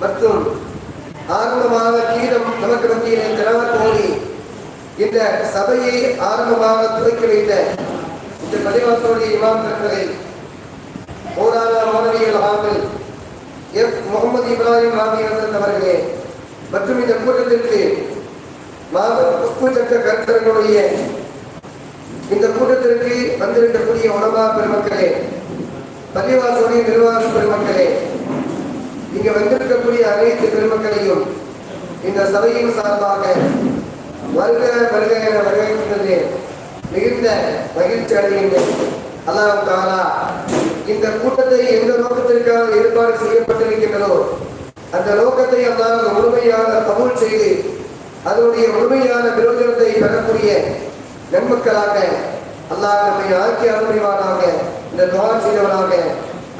மற்றும் ஆரம்பமாக கீதம் நமக்கு மத்தியிலே திரவத் ஓடி இந்த சபையை ஆரம்பமாக துவக்கி வைத்த இந்த பள்ளிவாசோடைய இமாம் பெருமகை மௌலானா மௌலவியல் ஹாஃபில் எஃப். முகமது இப்ராஹிம் ராபி ஹசன் அவர்களே மற்றும் இந்த கூட்டத்திற்கு மாபெரும் கருத்தர்களுடைய இந்த கூட்டத்திற்கு வந்திருக்கக்கூடிய உணவா பெருமக்களே பள்ளிவாசோடைய நிர்வாக பெருமக்களே இங்க வந்திருக்கக்கூடிய அனைத்து பெருமக்களையும் இந்த சபையின் சார்பாக வருக வருக என வரவேற்கின்றேன். மிகுந்த மகிழ்ச்சி அடைகின்றேன். அல்லாஹ் தாலா இந்த கூட்டத்தை எந்த நோக்கத்திற்காக ஏற்பாடு செய்யப்பட்டிருக்கின்றதோ அந்த நோக்கத்தை அல்லாஹ் முழுமையாக தமிழ் செய்து அதனுடைய முழுமையான பிரயோஜனத்தை பெறக்கூடிய நன்மக்களாக அல்லாஹ் நம்மை ஆக்கி அருள்வானாக இந்த துவா செய்தவனாக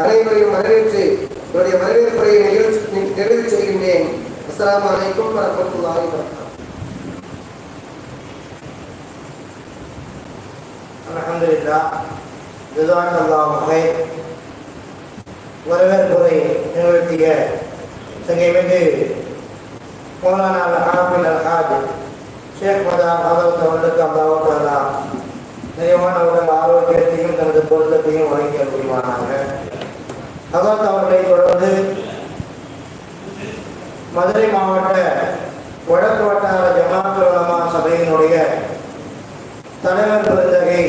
அனைவரையும் வரவேற்று என்னுடைய வரவேற்புரை நிகழ்ச்சி நிறைவு செய்கின்றேன். அஸ்லாம் அலைக்கும் வரஹ்மத்துல்லாஹி வபரகாத்துஹு. அல்ஹம்துலில்லாஹ். ஜஸாக்கல்லாஹு ஹைர். வரவேற்புரை நிகழ்த்திய சங்கைமிகு மௌலானா அல் ஹாஃபில் அல் ஹாஜ் ஷேக் மதா அவர்களுக்கு அவர்களுக்கு அல்லாஹ் தாலா நிறைவான உடல் ஆரோக்கியத்தையும் உலமா தலைவர் பெருந்தகை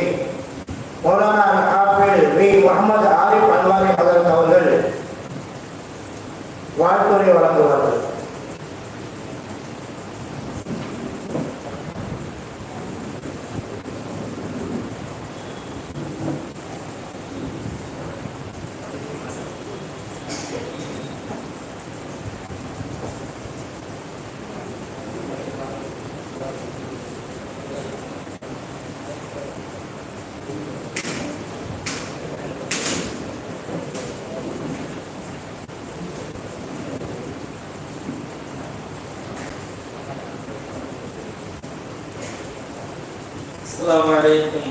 மௌலானா ஹாஃபில் வி முகமது ஆரிஃப் அன்வாரி ஹதரத் அவர்கள் வாழ்த்துறை வழங்குவார்கள். السلام عليكم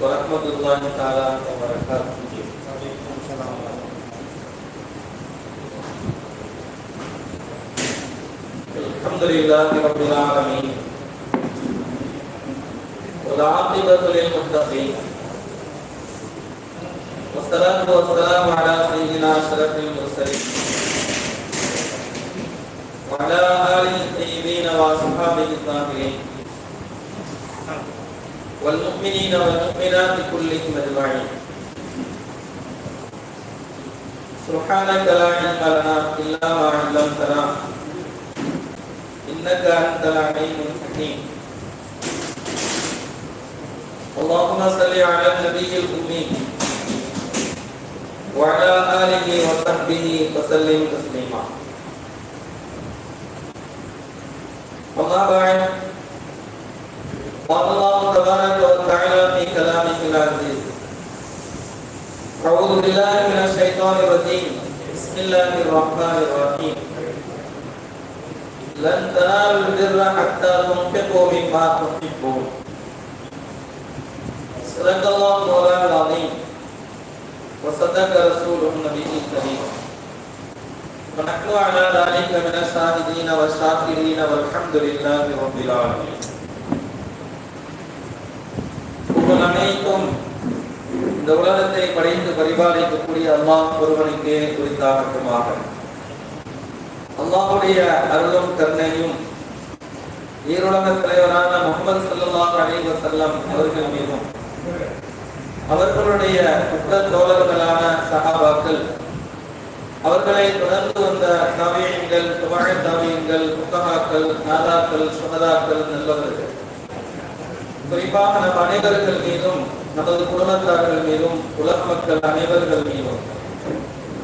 ورحمة الله تعالى وبركاته الحمد لله رب العالمين والعاقبة للمتقين والصلاة والسلام على سيدنا أشرف المرسلين وعلى آله الطيبين وأصحابه الطاهرين والمؤمنين والمؤمنات كلهم أجمعين. سبحانك لا علم لنا إلا ما علمتنا. إنك أنت العليم الحكيم. اللهم صل على النبي الأمي. وعلى آله وصحبه وسلم تسليما. أما بعد. قال الله أعوذ بالله من الشيطان الرجيم. بسم الله الرحمن الرحيم. لن تنالوا البر حتى تنفقوا مما تحبون. صدق الله مولانا العظيم. وصدق رسوله النبي الكريم. ونحن على ذلك من الشاهدين والشاكرين والحمد لله رب العالمين. كن عليكم இந்த உலகத்தை படைந்து பரிபாலிக்கக்கூடிய அல்லாஹ் ஒருவனுக்கே குறித்தாகட்டுமாக அல்லாஹுடைய அருளும் கருணையும் ஈருலக தலைவரான முகமது சல்லாஹ் அலைவ செல்லம் அவர்கள் மீதும் அவர்களுடைய புத்த தோழர்களான சகாபாக்கள் அவர்களை தொடர்ந்து வந்த காவியங்கள் துவாழ காவியங்கள் புத்தகாக்கள் நாதாக்கள் சுகதாக்கள் நல்லவர்கள். குறிப்பாக நம் அனைவர்கள் மீதும் நமது குடும்பத்தார்கள் மீதும் உலக மக்கள் அனைவர்கள் மீதும்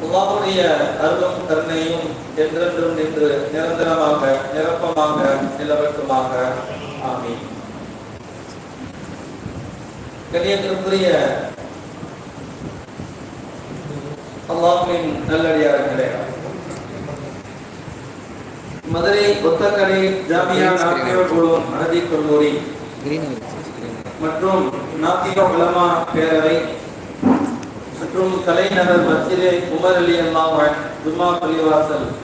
உமாவுடைய அருளும் கருணையும் என்றென்றும் நின்று நிரந்தரமாக நிரப்பமாக நிலவட்டுமாக. ஆமீன். கண்ணியத்திற்குரிய அல்லாஹின் நல்லடியார்களே மதுரை ஒத்தக்கரை ஜாமியா நாட்டிய குழு அரபிக் கல்லூரி மற்றும் நாத்திக உலமா பேரவை மற்றும் கலைநகர் மத்திரை உமர் அலி அல்லாஹ் ஜும்மா பள்ளிவாசல்.